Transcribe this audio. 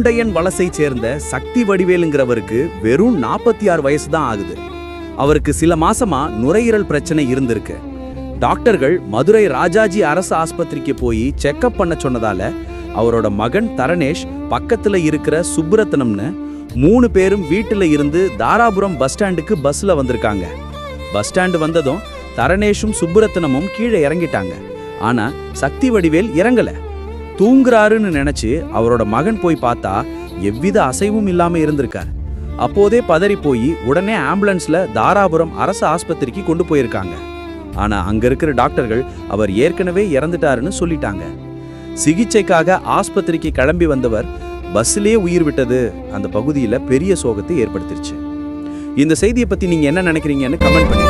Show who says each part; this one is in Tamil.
Speaker 1: கவுண்டையன் வலசை சேர்ந்த சக்தி வடிவேலுங்கிறவருக்கு வெறும் நாற்பத்தி ஆறு வயசு தான் ஆகுது. அவருக்கு சில மாசமா நுரையீரல் பிரச்சனை இருந்திருக்கு. டாக்டர்கள் மதுரை ராஜாஜி அரசு ஆஸ்பத்திரிக்கு போய் செக்கப் பண்ண சொன்னதால அவரோட மகன் தரணேஷ் பக்கத்துல இருக்கிற சுப்ரத்னம்னு மூணு பேரும் வீட்டுல இருந்து தாராபுரம் பஸ் ஸ்டாண்டுக்கு பஸ்ல வந்திருக்காங்க. பஸ் ஸ்டாண்டு வந்ததும் தரணேஷும் சுப்ரத்னமும் கீழே இறங்கிட்டாங்க. ஆனா சக்தி வடிவேல் இறங்கல. தூங்குறாருன்னு நினைச்சு அவரோட மகன் போய் பார்த்தா எவ்வித அசைவும் இல்லாம இருந்திருக்கார். அப்போதே பதறி போய் உடனே ஆம்புலன்ஸ்ல தாராபுரம் அரசு ஆஸ்பத்திரிக்கு கொண்டு போயிருக்காங்க. ஆனா அங்க இருக்கிற டாக்டர்கள் அவர் ஏற்கனவே இறந்துட்டாருன்னு சொல்லிட்டாங்க. சிகிச்சைக்காக ஆஸ்பத்திரிக்கு கிளம்பி வந்தவர் பஸ்ஸிலே உயிர் விட்டது. அந்த பகுதியில பெரிய சோகத்தை ஏற்படுத்திருச்சு. இந்த செய்தியை பத்தி நீங்க என்ன நினைக்கிறீங்கன்னு கமெண்ட் பண்ணுங்க.